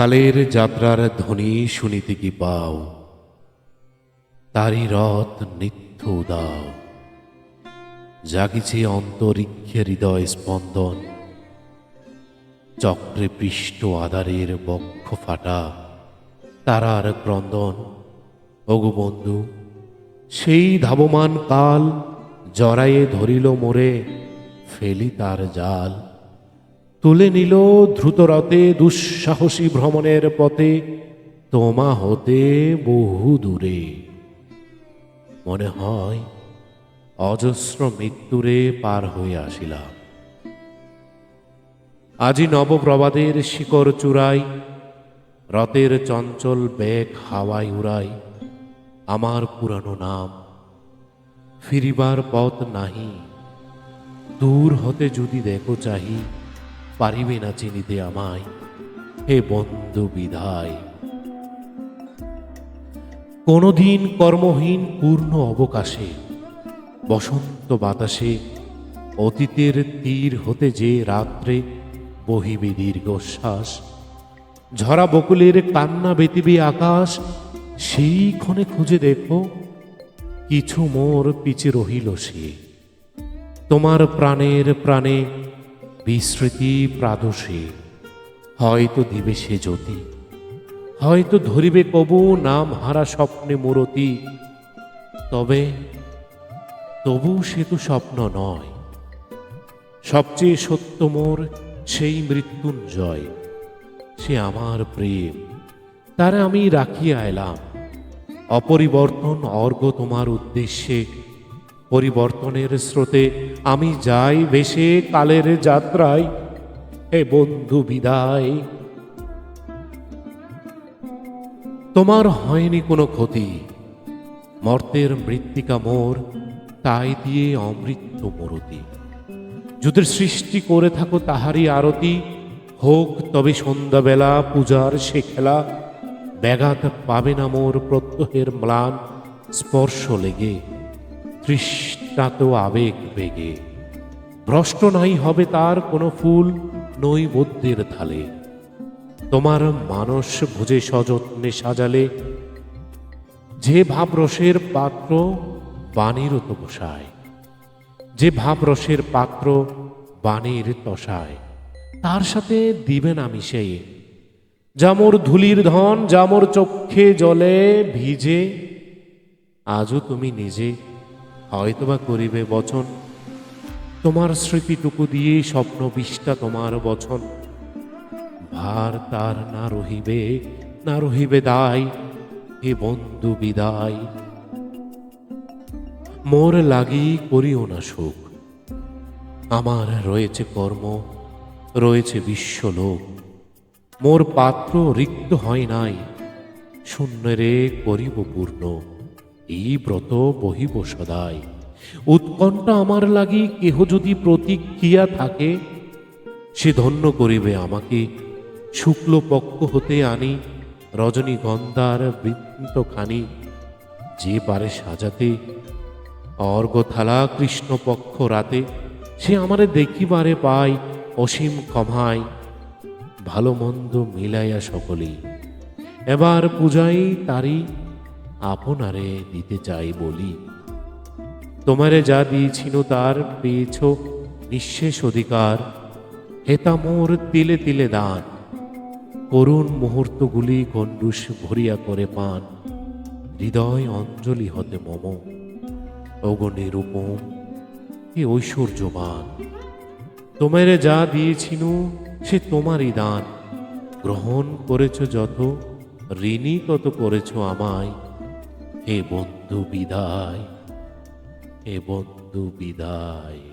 কালের যাত্রার ধ্বনি শুনিতে কি পাও? তারি রথ নিত্য উদাও। জাগিছে অন্তরিক্ষে হৃদয় স্পন্দন। চক্রে পৃষ্ঠ আধারের বক্ষ ফাটা। তারার ক্রন্দন, ওগো বন্ধু, সেই ধাবমান কাল জরায়ে ধরিল মোরে, ফেলি তার জাল। তুলে নিল দ্রুতরথে দুঃসাহসী ভ্রমণের পথে, তোমা হতে বহু দূরে মনে হয়, অজস্র মৃত্যুরে পার হয়ে আসিলাম। আজি নবপ্রবাদের শিকড় চূড়াই, রথের চঞ্চল বেগ হাওয়ায় উড়াই, আমার পুরানো নাম ফিরিবার পথ নাহি। দূর হতে যদি দেখো চাহি পারিবে না চিনিতে আমায়। হে বন্ধু বিধায় কোনদিন কর্মহীন পূর্ণ অবকাশে, বসন্ত বাতাসে অতীতের তীর হতে যে রাত্রে বহিবে দীর্ঘশ্বাস, ঝরা বকুলের কান্না বেতিবে আকাশ, সেই ক্ষণে খুঁজে দেখো, কিছু মোর পিছে রহিল সে। তোমার প্রাণের প্রাণে বিস্মৃতি প্রাদসে হয়তো দিবে সে জ্যোতি। হয়তো ধরিবে কবু নাম হারা স্বপ্নে মূরতি। তবে তবু সে তো স্বপ্ন নয়। সবচেয়ে সত্য মোর সেই মৃত্যুঞ্জয়। সে আমার প্রেম। তারা আমি রাখিয়া এলাম। অপরিবর্তন অর্ঘ তোমার উদ্দেশ্যে পরিবর্তনের স্রোতে আমি যাই বেশে কালের যাত্রায়। হে বন্ধু বিদায়। তোমার হয়নি কোনো ক্ষতি। মর্তের মৃত্তিকা মোর, তাই দিয়ে অমৃত মরতি। যদি সৃষ্টি করে থাকো তাহারই আরতি। হোক তবে সন্ধ্যাবেলা পূজার সে খেলা। ব্যাঘাত পাবে না মোর প্রত্যহের ম্লান। স্পর্শ লেগে তৃষ্ণাত আবেগ বেগে। ভ্রষ্ট নাই হবে তার কোনো ফুল নৈবদ্যের থালে তোমার মানস ভুজে সযত্নে সাজালে। যে ভাবরসের পাত্র বাণীর তো বসায় যে ভাবরসের পাত্র বাণীর তসায়। তার সাথে দিবেন আমি সেই জামর ধুলির ধন জামর চক্ষে জলে ভিজে, আজও তুমি নিজে হয়তোবা করিবে বচন। তোমার স্মৃতিটুকু দিয়ে স্বপ্ন বিষ্টা তোমার বচন। ভার তার না রহিবে না রহিবে দায়, হে বন্ধু বিদায়। মোর লাগি করিও না সুখ আমার রয়েছে কর্ম, রয়েছে বিশ্বলোক। মোর পাত্র রিক্ত হয় নাই, শূন্যরে করিব পূর্ণ। এই ব্রত বহিব সদাই। উৎকণ্ঠা আমার লাগি কেহ যদি প্রতিক্রিয়া থাকে, সে ধন্য করিবে আমাকে। শুক্ল পক্ষ হতে আনি, রজনীগন্ধার বৃত্তখানি যে পারে সাজাতে, অর্ঘ্যথালা কৃষ্ণপক্ষ রাতে, সে আমারে দেখিবারে পায়, অসীম ক্ষমায়। ভালো মন্দ মিলাইয়া সকলেই। এবার পূজাই তারই আপনারে দিতে চাই বলি। তোমারে যা দিয়েছিল তার পেয়েছ নিঃশেষ অধিকার। হেতা মোর তিলে তিলে দান। করুণ মুহূর্তগুলি গণ্ডুষ ভরিয়া করে পান। হৃদয় অঞ্জলি হতে মম। অগণে রূপম এ ঐশ্বর্যবান। তোমারে যা দিয়েছিনু সে তোমারই দান। গ্রহণ করেছ যত ঋণী তত করেছ আমায়। হে বন্ধু বিদায় এ বন্ধু বিদায়।